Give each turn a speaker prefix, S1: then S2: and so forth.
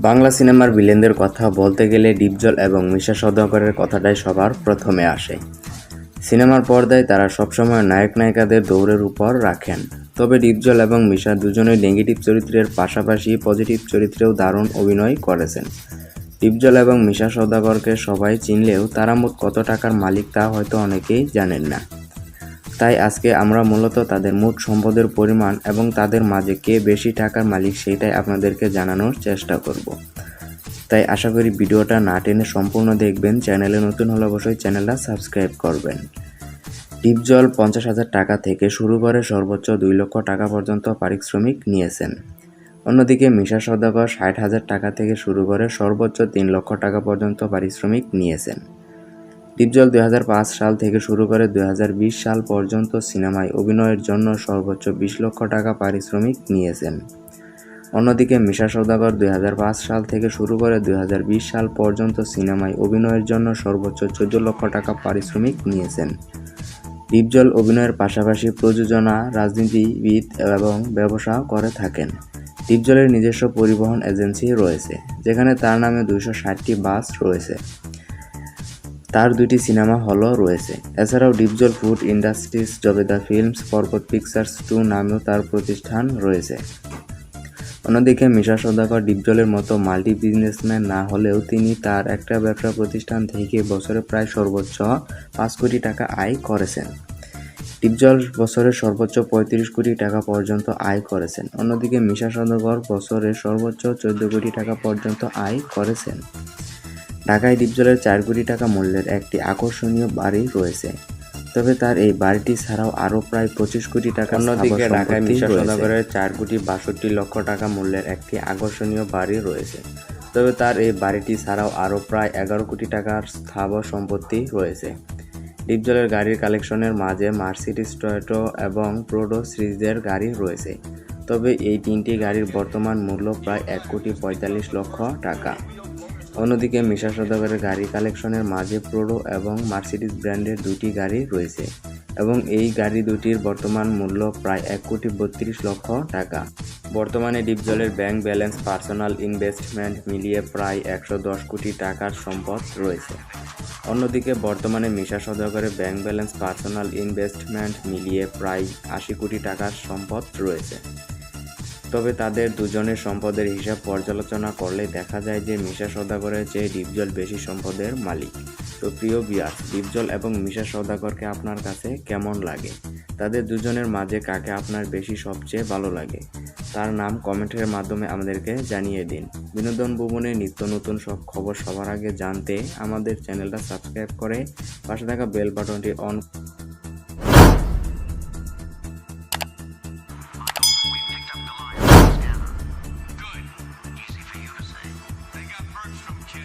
S1: বাংলা সিনেমার ভিলেনদের কথা বলতে গেলে ডিপজল এবং মিশা সওদাগরের কথাটাই সবার প্রথমে আসে। সিনেমার পর্দায় তারা সবসময় নায়ক নায়িকাদের দৌড়ের উপর রাখেন। তবে ডিপজল এবং মিশা দুজনেই নেগেটিভ চরিত্রের পাশাপাশি পজিটিভ চরিত্রেও দারুণ অভিনয় করেছেন। ডিপজল এবং মিশা সওদাগরকে সবাই চিনলেও তারা মোট কত টাকার মালিক তা হয়তো অনেকেই জানেন না। তাই আজকে আমরা মূলত তাদের মোট সম্পদের পরিমাণ এবং তাদের মাঝে কে বেশি টাকার মালিক সেইটাই আপনাদেরকে জানানোর চেষ্টা করব। তাই আশা করি ভিডিওটা না টেনে সম্পূর্ণ দেখবেন, চ্যানেলে নতুন হলে অবশ্যই চ্যানেলটা সাবস্ক্রাইব করবেন। টিপজল পঞ্চাশ হাজার টাকা থেকে শুরু করে সর্বোচ্চ দুই লক্ষ টাকা পর্যন্ত পারিশ্রমিক নিয়েছেন। অন্যদিকে মিশা সদাগর ষাট হাজার টাকা থেকে শুরু করে সর্বোচ্চ তিন লক্ষ টাকা পর্যন্ত পারিশ্রমিক নিয়েছেন। ডিপজল দুই সাল থেকে শুরু করে দু হাজার বিশ সাল পর্যন্ত সিনেমায় অভিনয়ের জন্য সর্বোচ্চ বিশ লক্ষ টাকা পারিশ্রমিক নিয়েছেন। অন্যদিকে মিশা সৌদাগর দুই হাজার পাঁচ সাল থেকে শুরু করে দুই হাজার বিশ সাল পর্যন্ত সিনেমায় অভিনয়ের জন্য সর্বোচ্চ চোদ্দ লক্ষ টাকা পারিশ্রমিক নিয়েছেন। ডিপজল অভিনয়ের পাশাপাশি প্রযোজনা, রাজনীতিবিদ এবং ব্যবসা করে থাকেন। ডিপজলের নিজস্ব পরিবহন এজেন্সি রয়েছে, যেখানে তার নামে দুইশো ষাটটি বাস রয়েছে। তার দুটি সিনেমা হলও রয়েছে। এছাড়াও Dipjol food industries, Jobeda films Parbat pictures two নামেও তার প্রতিষ্ঠান রয়েছে। অন্যদিকে মিশা সদাকর ডিপজলের মতো মাল্টি বিজনেসম্যান না হলেও তিনি তার একটা ব্যবসা প্রতিষ্ঠান থেকে বছরে প্রায় সর্বোচ্চ পাঁচ কোটি টাকা আয় করেছেন। ডিপজল বছরে সর্বোচ্চ পঁয়ত্রিশ কোটি টাকা পর্যন্ত আয় করেছেন। অন্যদিকে মিশা সদাগর বছরে সর্বোচ্চ চোদ্দ কোটি টাকা পর্যন্ত আয় করেছেন। ঢাকায় ডিপজলের চার কোটি টাকা মূল্যের একটি আকর্ষণীয় বাড়ি রয়েছে। তবে তার এই বাড়িটি ছাড়াও আরও প্রায় পঁচিশ কোটি টাকা অন্যদিকে ঢাকায় মিশা সদাগরের চার কোটি বাষট্টি লক্ষ টাকা মূল্যের একটি আকর্ষণীয় বাড়ি রয়েছে। তবে তার এই বাড়িটি ছাড়াও আরও প্রায় এগারো কোটি টাকার স্থাবর সম্পত্তি রয়েছে। ডিপজলের গাড়ির কালেকশনের মাঝে মার্সিডিস টয়োটো এবং প্রোডো সিরিজের গাড়ি রয়েছে। তবে এই তিনটি গাড়ির বর্তমান মূল্য প্রায় এক কোটি পঁয়তাল্লিশ লক্ষ টাকা। অন্যদিকে মিশা সদাগরের গাড়ি কালেকশনের মাঝে প্রোডো এবং মার্সিডিজ ব্র্যান্ডের দুটি গাড়ি রয়েছে এবং এই গাড়ি দুটির বর্তমান মূল্য প্রায় এক কোটি বত্রিশ লক্ষ টাকা। বর্তমানে ডিপজলের ব্যাংক ব্যালেন্স পার্সোনাল ইনভেস্টমেন্ট মিলিয়ে প্রায় একশো দশ কোটি টাকার সম্পদ রয়েছে। অন্যদিকে বর্তমানে মিশা সদাগরের ব্যাংক ব্যালেন্স পার্সোনাল ইনভেস্টমেন্ট মিলিয়ে প্রায় আশি কোটি টাকার সম্পদ রয়েছে। তবে তাদের দুজনের সম্পদের হিসাব পর্যালোচনা করলে দেখা যায় যে মিশা সদাগরের চেয়ে ডিপজল বেশি সম্পদের মালিক। তো প্রিয় বিয়ার ডিপজল এবং মিশা সদাগরকে আপনার কাছে কেমন লাগে? তাদের দুজনের মাঝে কাকে আপনার বেশি সবচেয়ে ভালো লাগে? তার নাম কমেন্টের মাধ্যমে আমাদেরকে জানিয়ে দিন। বিনোদন ভুবনে নিত্য নতুন সব খবর সবার আগে জানতে আমাদের চ্যানেলটা সাবস্ক্রাইব করে পাশে থাকা বেল বাটনটি অন